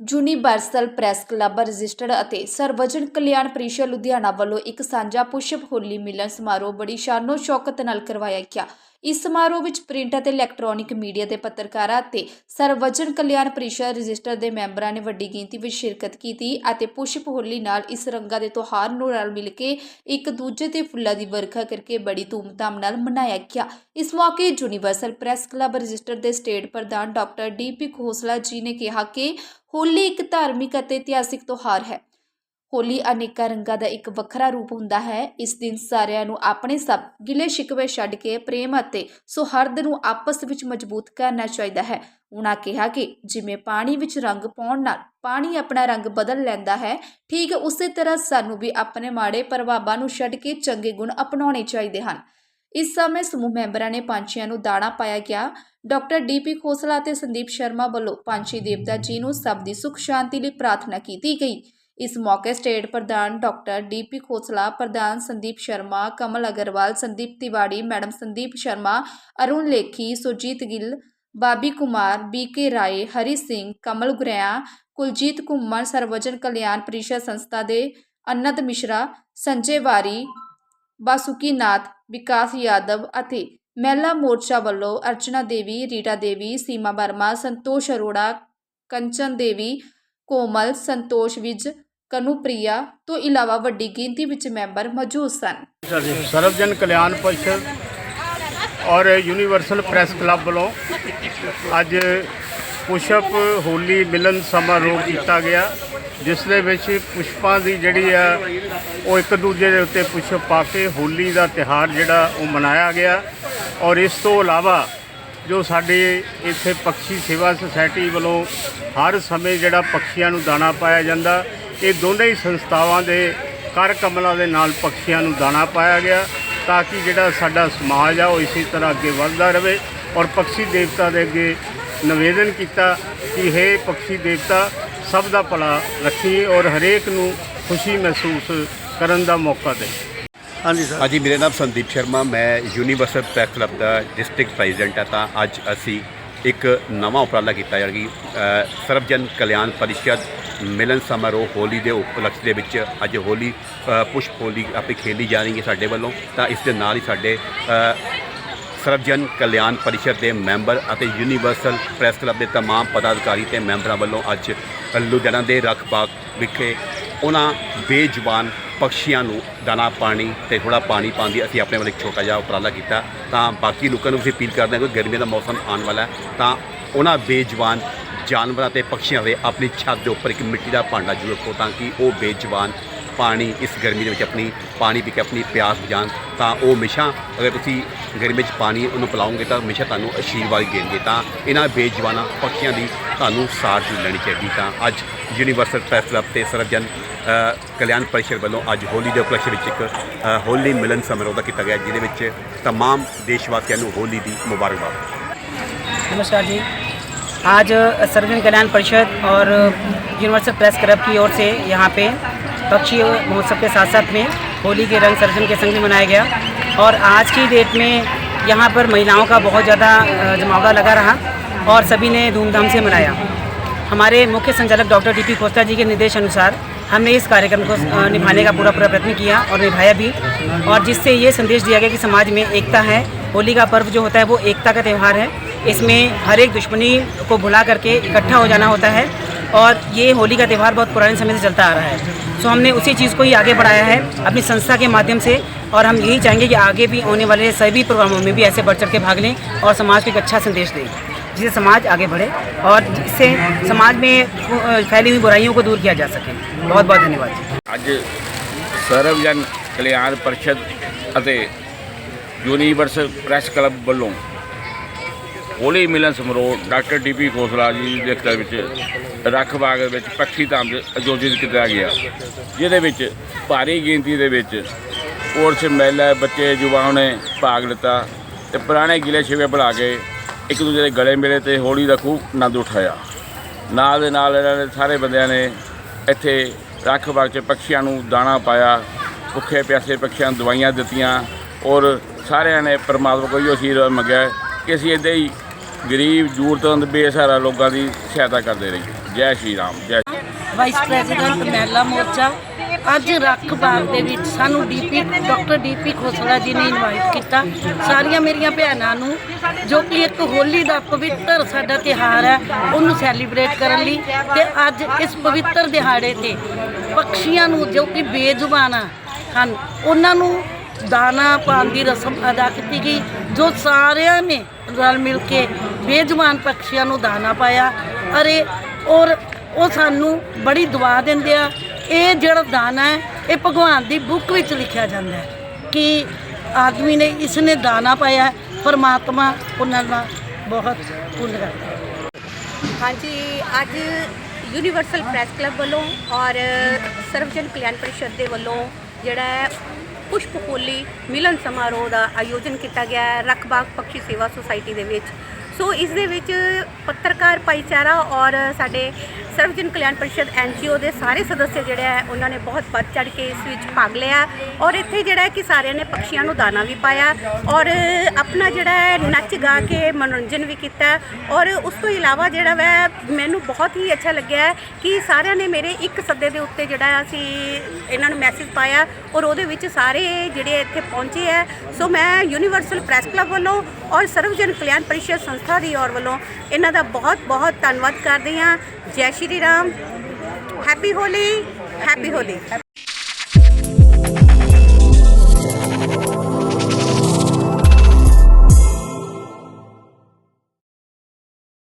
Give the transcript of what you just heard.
Universal press club, registered ਅਤੇ ਸਰਵਜਨ ਕਲਿਆਣ ਪ੍ਰੀਸ਼ਦ ਲੁਧਿਆਣਾ ਵੱਲੋਂ ਇੱਕ ਸਾਂਝਾ ਪੁਸ਼ਪ ਹੋਲੀ ਮਿਲਨ ਸਮਾਰੋਹ ਬੜੀ ਸ਼ਾਨੋ ਸ਼ੌਕਤ ਨਾਲ ਕਰਵਾਇਆ ਗਿਆ। ਇਸ ਸਮਾਰੋਹ ਵਿੱਚ ਪ੍ਰਿੰਟ ਅਤੇ ਇਲੈਕਟ੍ਰੋਨਿਕ ਮੀਡੀਆ ਦੇ ਪੱਤਰਕਾਰਾਂ ਅਤੇ ਸਰਵਜਨ ਕਲਿਆਣ ਪ੍ਰੀਸ਼ਦ ਰਜਿਸਟਰ ਦੇ ਮੈਂਬਰਾਂ ਨੇ ਵੱਡੀ ਗਿਣਤੀ ਵਿੱਚ ਸ਼ਿਰਕਤ ਕੀਤੀ ਅਤੇ ਪੁਸ਼ਪ ਹੋਲੀ ਨਾਲ ਇਸ ਰੰਗਾਂ ਦੇ ਤਿਉਹਾਰ ਨੂੰ ਰਲ ਮਿਲ ਕੇ ਇੱਕ ਦੂਜੇ ਤੇ ਫੁੱਲਾਂ ਦੀ ਵਰਖਾ ਕਰਕੇ ਬੜੀ ਧੂਮਧਾਮ ਨਾਲ ਮਨਾਇਆ ਗਿਆ। ਇਸ ਮੌਕੇ ਯੂਨੀਵਰਸਲ ਪ੍ਰੈਸ ਕਲੱਬ ਰਜਿਸਟਰ ਦੇ ਸਟੇਟ ਪ੍ਰਧਾਨ doctor D P Khosla ji ਨੇ ਕਿਹਾ ਕਿ ਹੋਲੀ ਇੱਕ ਧਾਰਮਿਕ ਅਤੇ ਇਤਿਹਾਸਿਕ ਤਿਉਹਾਰ ਹੈ। ਹੋਲੀ ਅਨੇਕਾਂ ਰੰਗਾਂ ਦਾ ਇੱਕ ਵੱਖਰਾ ਰੂਪ ਹੁੰਦਾ ਹੈ। ਇਸ ਦਿਨ ਸਾਰਿਆਂ ਨੂੰ ਆਪਣੇ ਸਭ ਗਿਲੇ ਸ਼ਿਕਵੇ ਛੱਡ ਕੇ ਪ੍ਰੇਮ ਅਤੇ ਸੌਹਾਰਦ ਨੂੰ ਆਪਸ ਵਿੱਚ ਮਜ਼ਬੂਤ ਕਰਨਾ ਚਾਹੀਦਾ ਹੈ। ਉਹਨਾਂ ਕਿਹਾ ਕਿ ਜਿਵੇਂ ਪਾਣੀ ਵਿੱਚ ਰੰਗ ਪਾਉਣ ਨਾਲ ਪਾਣੀ ਆਪਣਾ ਰੰਗ ਬਦਲ ਲੈਂਦਾ ਹੈ, ਠੀਕ ਉਸੇ ਤਰ੍ਹਾਂ ਸਾਨੂੰ ਵੀ ਆਪਣੇ ਮਾੜੇ ਪ੍ਰਭਾਵਾਂ ਨੂੰ ਛੱਡ ਕੇ ਚੰਗੇ ਗੁਣ ਅਪਣਾਉਣੇ ਚਾਹੀਦੇ ਹਨ। ਇਸ ਸਮੇਂ ਸਮੂਹ ਮੈਂਬਰਾਂ ਨੇ ਪੰਛੀਆਂ ਨੂੰ ਦਾਣਾ ਪਾਇਆ ਗਿਆ। ਡਾਕਟਰ ਡੀਪੀ ਖੋਸਲਾ ਅਤੇ ਸੰਦੀਪ ਸ਼ਰਮਾ ਵੱਲੋਂ ਪੰਛੀ ਦੇਵਤਾ ਜੀ ਨੂੰ ਸਭ ਦੀ ਸੁਖ ਸ਼ਾਂਤੀ ਲਈ ਪ੍ਰਾਰਥਨਾ ਕੀਤੀ ਗਈ। ਇਸ ਮੌਕੇ ਸਟੇਟ ਪ੍ਰਧਾਨ ਡਾਕਟਰ ਡੀਪੀ ਖੋਸਲਾ, ਪ੍ਰਧਾਨ Sandeep Sharma, Kamal Agarwal, Sandeep Tiwari, madam Sandeep Sharma, Arun Lekhi, Surjit Gill, Bobby Kumar B K Rai, Hari Singh, Kamal Guria, Kuljeet Ghuman, Sarvajan Kalyan ਪ੍ਰੀਸ਼ਦ ਸੰਸਥਾ ਦੇ ਅਨੰਦ ਮਿਸ਼ਰਾ, ਸੰਜੇ ਵਾਰੀ ਬਾਸੁਕੀ ਨਾਥ ਵਿਕਾਸ ਯਾਦਵ ਅਤੇ ਮਹਿਲਾ ਮੋਰਚਾ ਵੱਲੋਂ ਅਰਚਨਾ ਦੇਵੀ, ਰੀਟਾ ਦੇਵੀ, ਸੀਮਾ ਵਰਮਾ, ਸੰਤੋਸ਼ ਅਰੋੜਾ, ਕੰਚਨ ਦੇਵੀ, ਕੋਮਲ, ਸੰਤੋਸ਼ ਵਿਜ ਕਨੂਪ੍ਰਿਆ ਤੋਂ ਇਲਾਵਾ ਵੱਡੀ ਗਿਣਤੀ ਵਿੱਚ ਮੈਂਬਰ ਮੌਜੂਦ ਸਨ। ਸਰਵਜਨ ਕਲਿਆਣ ਪਰਿਸ਼ਦ ਔਰ ਯੂਨੀਵਰਸਲ ਪ੍ਰੈਸ ਕਲੱਬ ਵੱਲੋਂ ਅੱਜ ਪੁਸ਼ਪ ਹੋਲੀ ਮਿਲਨ ਸਮਾਰੋਹ ਕੀਤਾ ਗਿਆ, ਜਿਸ ਦੇ ਵਿੱਚ ਪੁਸ਼ਪਾਂ ਦੀ ਜਿਹੜੀ ਆ, ਉਹ ਇੱਕ ਦੂਜੇ ਦੇ ਉੱਤੇ ਪੁਸ਼ਪ ਪਾ ਕੇ ਹੋਲੀ ਦਾ ਤਿਹਾਰ ਜਿਹੜਾ ਉਹ ਮਨਾਇਆ ਗਿਆ। ਔਰ ਇਸ ਤੋਂ ਇਲਾਵਾ ਜੋ ਸਾਡੇ ਇੱਥੇ ਪੰਛੀ ਸੇਵਾ ਸੁਸਾਇਟੀ ਵੱਲੋਂ ਹਰ ਸਮੇਂ ਜਿਹੜਾ ਪੰਛੀਆਂ ਨੂੰ ਦਾਣਾ ਪਾਇਆ ਜਾਂਦਾ ਇਹ ਦੋਨੇ ਹੀ ਸੰਸਥਾਵਾਂ ਦੇ ਕਰ ਕਮਲਾਂ ਦੇ ਨਾਲ ਪੰਛੀਆਂ ਨੂੰ ਦਾਣਾ ਪਾਇਆ ਗਿਆ ਤਾਂ ਕਿ ਜਿਹੜਾ ਸਾਡਾ ਸਮਾਜ ਆ ਉਹ ਇਸੇ ਤਰ੍ਹਾਂ ਅੱਗੇ ਵੱਧਦਾ ਰਹੇ ਔਰ ਪੰਛੀ ਦੇਵਤਾ ਦੇ ਅੱਗੇ ਨਿਵੇਦਨ ਕੀਤਾ ਕਿ हे ਪੰਛੀ ਦੇਵਤਾ ਸਭ ਦਾ ਭਲਾ ਰੱਖੀ ਔਰ ਹਰੇਕ ਨੂੰ ਖੁਸ਼ੀ ਮਹਿਸੂਸ ਕਰਨ ਦਾ ਮੌਕਾ ਦੇ। ਹਾਂਜੀ ਸਰ। ਹਾਂਜੀ ਮੇਰਾ ਨਾਮ ਸੰਦੀਪ ਸ਼ਰਮਾ ਮੈਂ ਯੂਨੀਵਰਸਲ ਪ੍ਰੈਸ ਕਲੱਬ ਦਾ ਡਿਸਟ੍ਰਿਕਟ ਪ੍ਰੈਜ਼ੀਡੈਂਟ ਹਾਂ ਤਾਂ ਅੱਜ ਅਸੀਂ ਇੱਕ ਨਵਾਂ ਉਪਰਾਲਾ ਕੀਤਾ ਅ, ਸਰਵਜਨ ਕਲਿਆਣ ਪਰਿਸ਼ਦ ਮਿਲਨ ਸਮਾਰੋਹ ਹੋਲੀ ਦੇ ਉਪਲਕਸ਼ ਦੇ ਵਿੱਚ ਅੱਜ ਹੋਲੀ ਅ, ਪੁਸ਼ਪ ਹੋਲੀ ਆਪਣੀ ਖੇਲੀ ਜਾ ਰਹੀ ਹੈ ਸਾਡੇ ਵੱਲੋਂ ਤਾਂ ਇਸ ਦੇ ਨਾਲ ਹੀ ਸਾਡੇ ਅ, ਸਰਵਜਨ ਕਲਿਆਣ ਪਰਿਸ਼ਦ ਦੇ ਮੈਂਬਰ ਅਤੇ ਯੂਨੀਵਰਸਲ ਪ੍ਰੈਸ ਕਲੱਬ ਦੇ तमाम ਪਦਾਧਿਕਾਰੀ ਤੇ ਮੈਂਬਰਾਂ ਵੱਲੋਂ ਅੱਜ ਲੁਧਿਆਣਾ ਦੇ ਰਖਬਾਗ ਵਿਖੇ ਉਹਨਾਂ ਬੇਜ਼ੁਬਾਨ ਪਕਸ਼ੀਆਂ ਨੂੰ ਦਾਣਾ ਪਾਣੀ ਤੇ ਥੋੜਾ ਪਾਣੀ ਪਾਉਣ ਦੀ ਅਸੀਂ ਆਪਣੇ ਵੱਲ ਇੱਕ ਛੋਟਾ ਜਿਹਾ ਉਪਰਾਲਾ ਕੀਤਾ ਤਾਂ ਬਾਕੀ ਲੋਕਾਂ ਨੂੰ ਅਸੀਂ ਅਪੀਲ ਕਰਦੇ ਹਾਂ ਕਿ ਗਰਮੀ ਦਾ ਮੌਸਮ ਆਉਣ ਵਾਲਾ ਹੈ ਤਾਂ ਉਹਨਾਂ ਬੇਜ਼ੁਬਾਨ ਜਾਨਵਰਾਂ ਤੇ ਪਕਸ਼ੀਆਂ ਦੇ ਆਪਣੀ ਛੱਤ ਦੇ ਉੱਪਰ ਇੱਕ ਮਿੱਟੀ ਦਾ ਭਾਂਡਾ ਜ਼ਰੂਰ ਰੱਖੋ ਤਾਂ ਕਿ ਉਹ ਬੇਜ਼ੁਬਾਨ ਪਾਣੀ ਇਸ ਗਰਮੀ ਦੇ ਵਿੱਚ ਆਪਣੀ ਪਾਣੀ ਪੀ ਕੇ ਆਪਣੀ ਪਿਆਸ ਬੁਝਾਉਣ ਤਾਂ ਉਹ ਹਮੇਸ਼ਾ ਅਗਰ ਤੁਸੀਂ ਗਰਮੀ 'ਚ ਪਾਣੀ ਉਹਨੂੰ ਪਿਲਾਓਗੇ ਤਾਂ ਹਮੇਸ਼ਾ ਤੁਹਾਨੂੰ ਆਸ਼ੀਰਵਾਦ ਦੇਣਗੇ ਤਾਂ ਇਹਨਾਂ ਬੇਜਵਾਨਾਂ ਪੱਖੀਆਂ ਦੀ ਤੁਹਾਨੂੰ ਸਾਰ ਜ਼ਰੂਰ ਲੈਣੀ ਚਾਹੀਦੀ ਤਾਂ ਅੱਜ ਯੂਨੀਵਰਸਲ ਪ੍ਰੈਸ ਕਲੱਬ ਤੇ ਸਰਵਜਨ ਅ, ਕਲਿਆਣ ਪਰਿਸ਼ਦ ਵੱਲੋਂ ਅੱਜ ਹੋਲੀ ਦੇ ਉਪਲਕਸ਼ ਵਿੱਚ ਇੱਕ ਅ, ਹੋਲੀ ਮਿਲਨ ਸਮਾਰੋਹ ਦਾ ਕੀਤਾ ਗਿਆ ਜਿਹਦੇ ਵਿੱਚ तमाम देश वासियों ਨੂੰ होली ਦੀ मुबारकबाद नमस्कार जी आज सर्वजन कल्याण परिषद और यूनिवर्सल प्रेस क्लब की ओर से यहाँ पे पक्षी महोत्सव के साथ साथ में होली के रंग सर्जन के संग भी मनाया गया और आज की डेट में यहाँ पर महिलाओं का बहुत ज़्यादा जमावड़ा लगा रहा और सभी ने धूमधाम से मनाया। हमारे मुख्य संचालक doctor D P Khosla ji के निर्देश अनुसार हमने इस कार्यक्रम को निभाने का पूरा पूरा प्रयत्न किया और निभाया भी और जिससे ये संदेश दिया गया कि समाज में एकता है होली का पर्व जो होता है वो एकता का त्यौहार है इसमें हर एक दुश्मनी को भुला करके इकट्ठा हो जाना होता है और ये होली का त्यौहार बहुत पुराने समय से चलता आ रहा है सो हमने उसी चीज़ को ही आगे बढ़ाया है अपनी संस्था के माध्यम से और हम यही चाहेंगे कि आगे भी होने वाले सभी प्रोग्रामों में भी ऐसे बढ़ चढ़ के भाग लें और समाज को एक अच्छा संदेश दें जिससे समाज आगे बढ़े और इससे समाज में अ, फैली हुई बुराइयों को दूर किया जा सके बहुत बहुत धन्यवाद जी ਅੱਜ ਸਰਵਜਨ ਕਲਿਆਣ ਪਰਿਸ਼ਦ ਅਤੇ ਯੂਨੀਵਰਸ ਪ੍ਰੈਸ ਕਲੱਬ ਵੱਲੋਂ ਹੋਲੀ ਮਿਲਨ ਸਮਾਰੋਹ ਡਾਕਟਰ ਡੀਪੀ ਖੋਸਲਾ ਜੀ ਦੇ ਅਖਤਿਆਰ ਵਿੱਚ ਰੱਖ ਬਾਗ ਵਿੱਚ ਪੱਖੀ ਧਾਮ ਦੇ ਆਯੋਜਿਤ ਕੀਤਾ ਗਿਆ, ਜਿਹਦੇ ਵਿੱਚ ਭਾਰੀ ਗਿਣਤੀ ਦੇ ਵਿੱਚ ਪੁਰਸ਼, ਮਹਿਲਾ, ਬੱਚੇ, ਜਵਾਨ ਨੇ ਭਾਗ ਲਿੱਤਾ ਤੇ ਪੁਰਾਣੇ ਗਿਲੇ ਛਿਵੇ ਬਣਾ ਕੇ ਇੱਕ ਦੂਜੇ ਦੇ ਗਲੇ ਮਿਲੇ ਤੇ ਹੋਲੀ ਦਾ ਖੂਬ ਆਨੰਦ ਉਠਾਇਆ। ਨਾਲ ਦੇ ਨਾਲ ਇਹਨਾਂ ਨੇ ਸਾਰੇ ਬੰਦਿਆਂ ਨੇ ਇੱਥੇ ਰੱਖ ਬਾਗ 'ਚ ਪੰਛੀਆਂ ਨੂੰ ਦਾਣਾ ਪਾਇਆ, ਭੁੱਖੇ ਪਿਆਸੇ ਪੰਛੀਆਂ ਨੂੰ ਦਵਾਈਆਂ ਦਿੱਤੀਆਂ ਔਰ ਸਾਰਿਆਂ ਨੇ ਪਰਮਾਤਮਾ ਕੋਈ ਇਹੋ ਅਸ਼ੀਰਵਾਦ ਮੰਗਿਆ ਕਿ ਅਸੀਂ ਇੱਦਾਂ ਹੀ ਗਰੀਬ, ਜ਼ਰੂਰਤਮੰਦ, ਬੇਸਹਾਰਾ ਲੋਕਾਂ ਦੀ ਸਹਾਇਤਾ ਕਰਦੇ ਰਹੀਏ। ਜੈ ਸ਼੍ਰੀ ਰਾਮ, ਜੈ ਵਾਈਸ ਪ੍ਰੈਜ਼ੀਡੈਂਟ ਮਹਿਲਾ ਮੋਰਚਾ ਅੱਜ ਰੱਖ ਬਾਗ ਦੇ ਵਿੱਚ ਸਾਨੂੰ DP doctor DP Khosla ji ਨੇ ਇਨਵਾਈਟ ਕੀਤਾ। ਸਾਰੀਆਂ ਮੇਰੀਆਂ ਭੈਣਾਂ ਨੂੰ, ਜੋ ਕਿ ਇੱਕ ਹੋਲੀ ਦਾ ਪਵਿੱਤਰ ਸਾਡਾ ਤਿਹਾਰ ਹੈ, ਉਹਨੂੰ ਸੈਲੀਬ੍ਰੇਟ ਕਰਨ ਲਈ ਤੇ ਅੱਜ ਇਸ ਪਵਿੱਤਰ ਦਿਹਾੜੇ ਤੇ ਪਕਸ਼ੀਆਂ ਨੂੰ ਜੋ ਕਿ ਬੇਜੁਬਾਨ ਹਨ, ਉਹਨਾਂ ਨੂੰ ਦਾਣਾ ਪਾਉਣ ਦੀ ਰਸਮ ਅਦਾ ਕੀਤੀ ਗਈ, ਜੋ ਸਾਰਿਆਂ ਨੇ ਰਲ ਮਿਲ ਕੇ ਬੇਜ਼ੁਬਾਨ ਪੰਛੀਆਂ ਨੂੰ ਦਾਣਾ ਪਾਇਆ। ਅਰੇ, ਔਰ ਉਹ ਸਾਨੂੰ ਬੜੀ ਦੁਆ ਦਿੰਦੇ ਆ। ਇਹ ਜਿਹੜਾ ਦਾਣਾ ਹੈ, ਇਹ ਭਗਵਾਨ ਦੀ ਬੁੱਕ ਵਿੱਚ ਲਿਖਿਆ ਜਾਂਦਾ ਹੈ ਕਿ ਆਦਮੀ ਨੇ ਇਸ ਨੇ ਦਾਣਾ ਪਾਇਆ ਪਰਮਾਤਮਾ ਉਹਨਾਂ ਦਾ ਬਹੁਤ ਪੁੰਨ ਕਰਦਾ ਹਾਂਜੀ, ਅੱਜ ਯੂਨੀਵਰਸਲ ਪ੍ਰੈਸ ਕਲੱਬ ਵੱਲੋਂ ਔਰ ਸਰਵਜਨ ਕਲਿਆਣ ਪਰਿਸ਼ਦ ਦੇ ਵੱਲੋਂ ਜਿਹੜਾ ਹੈ ਪੁਸ਼ਪ ਹੋਲੀ ਮਿਲਨ ਸਮਾਰੋਹ ਦਾ ਆਯੋਜਨ ਕੀਤਾ ਗਿਆ ਹੈ। ਰਖਬਾਗ ਪਕਸ਼ੀ ਸੇਵਾ ਸੁਸਾਇਟੀ ਦੇ ਵਿੱਚ ਸੋ ਇਸ ਦੇ ਵਿੱਚ ਪੱਤਰਕਾਰ ਭਾਈਚਾਰਾ ਔਰ ਸਾਡੇ ਸਰਵਜਨ ਕਲਿਆਣ ਪਰਿਸ਼ਦ ਐਨਜੀਓ ਦੇ ਸਾਰੇ ਸਦੱਸਿਆ ਜਿਹੜੇ ਹੈ, ਉਹਨਾਂ ਨੇ ਬਹੁਤ ਵੱਧ ਚੜ ਕੇ ਇਸ ਵਿੱਚ ਭਾਗ ਲਿਆ ਔਰ ਇੱਥੇ ਜਿਹੜਾ ਕਿ ਸਾਰਿਆਂ ਨੇ ਪਕਸ਼ੀਆਂ ਨੂੰ ਦਾਣਾ ਵੀ ਪਾਇਆ ਔਰ ਆਪਣਾ ਜਿਹੜਾ ਹੈ ਨੱਚ ਗਾ ਕੇ ਮਨੋਰੰਜਨ ਵੀ ਕੀਤਾ ਔਰ ਉਸ ਤੋਂ ਇਲਾਵਾ ਜਿਹੜਾ ਵੈ, ਮੈਨੂੰ ਬਹੁਤ ਹੀ ਅੱਛਾ ਲੱਗਿਆ ਕਿ ਸਾਰਿਆਂ ਨੇ ਮੇਰੇ ਇੱਕ ਸੱਦੇ ਦੇ ਉੱਤੇ ਜਿਹੜਾ ਅਸੀਂ ਇਹਨਾਂ ਨੂੰ ਮੈਸੇਜ ਪਾਇਆ ਔਰ ਉਹਦੇ ਵਿੱਚ ਸਾਰੇ ਜਿਹੜੇ ਇੱਥੇ ਪਹੁੰਚੇ ਹੈ। ਸੋ ਮੈਂ ਯੂਨੀਵਰਸਲ ਪ੍ਰੈਸ ਕਲੱਬ ਵੱਲੋਂ ਔਰ ਸਰਵਜਨ ਕਲਿਆਣ ਪਰਿਸ਼ਦ ਸੰਸਥਾ ਦੀ ਔਰ ਵੱਲੋਂ ਇਹਨਾਂ ਦਾ ਬਹੁਤ ਬਹੁਤ ਧੰਨਵਾਦ ਕਰਦੇ ਹਾਂ। ਜੈ Shri Ram. Happy Holi happy Holi